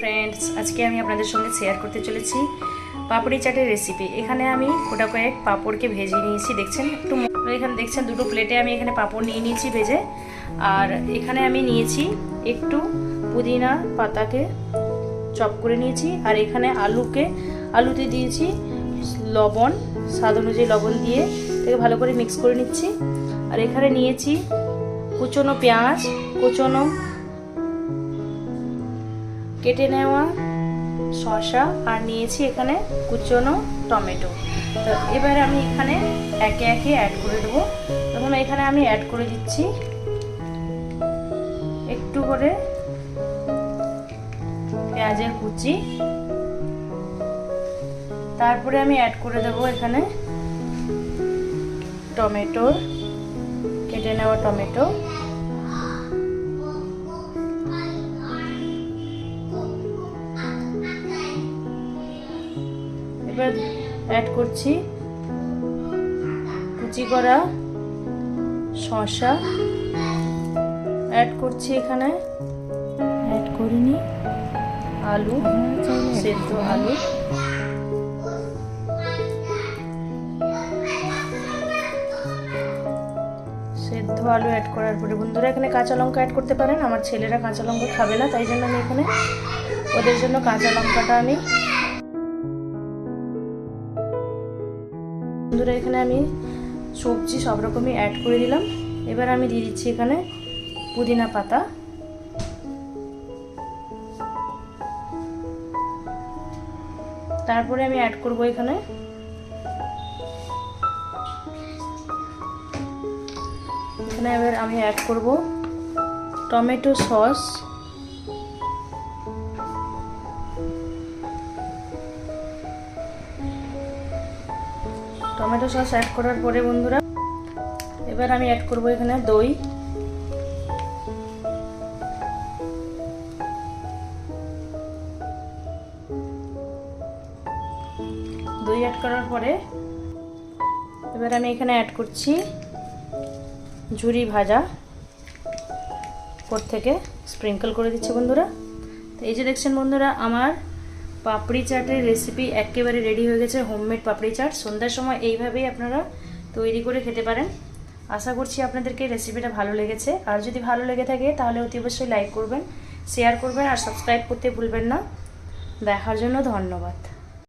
Friends আজকে আমি আপনাদের সঙ্গে শেয়ার করতে চলেছি পাপড়ি চাটের রেসিপি এখানে আমি গোটা কয়েক পাঁপড়কে ভেজে নিয়েছি, দেখছেন? একটু এখানে দেখছেন, দুটো প্লেটে আমি এখানে পাঁপড় নিয়ে নিয়েছি ভেজে। আর এখানে আমি নিয়েছি একটু পুদিনা পাতাকে চপ করে নিয়েছি, আর এখানে আলুকে, আলুতে দিয়েছি লবণ, স্বাদ অনুযায়ী লবণ দিয়ে থেকে ভালো করে মিক্স করে নিচ্ছি। আর এখানে নিয়েছি কুচনো পেঁয়াজ, কুচনো কেটে নেওয়া শসা আর নিয়েছি এখানে কুচনো টমেটো। তো এবারে আমি এখানে একে একে অ্যাড করে দেবো। তখন এখানে আমি অ্যাড করে দিচ্ছি একটু করে পেঁয়াজের কুচি। তারপরে আমি অ্যাড করে দেবো এখানে টমেটো কেটে নেওয়া টমেটো। এবার অ্যাড করছি কুচি করা শসা। অ্যাড করছি এখানে। অ্যাড করিনি। আলু, সেদ্ধ আলু। সেদ্ধ আলু অ্যাড করার পরে বন্ধুরা এখানে কাঁচা লঙ্কা অ্যাড করতে পারেন। আমার ছেলেরা কাঁচা লঙ্কা খাবে না, তাই জন্য আমি এখানে ওদের জন্য কাঁচা লঙ্কাটা আমি বন্ধুরা, এখানে আমি সবজি সব রকমই অ্যাড করে দিলাম। এবার আমি দিয়ে দিচ্ছি এখানে পুদিনা পাতা। তারপরে আমি অ্যাড করব এখানে এখানে এবার আমি অ্যাড করব tomato sauce. Tomato sauce add করার পরে বন্ধুরা, এবার আমি অ্যাড করব এখানে দই। দই অ্যাড করার পরে এবার আমি এখানে অ্যাড করছি ঝুরি ভাজা। উপর থেকে স্প্রিঙ্কল করে দিচ্ছি বন্ধুরা। তো এই যে দেখছেন বন্ধুরা, আমার পাপড়ি চাটের রেসিপি একেবারে রেডি হয়ে গেছে হোমমেড পাপড়ি চাট। সন্ধ্যার সময় এইভাবেই আপনারা তৈরি করে খেতে পারেন। আশা করছি আপনাদেরকে রেসিপিটা ভালো লেগেছে। আর যদি ভালো লেগে থাকে, তাহলে অতি অবশ্যই লাইক করবেন শেয়ার করবেন, আর সাবস্ক্রাইব করতে ভুলবেন না। দেখার জন্য ধন্যবাদ।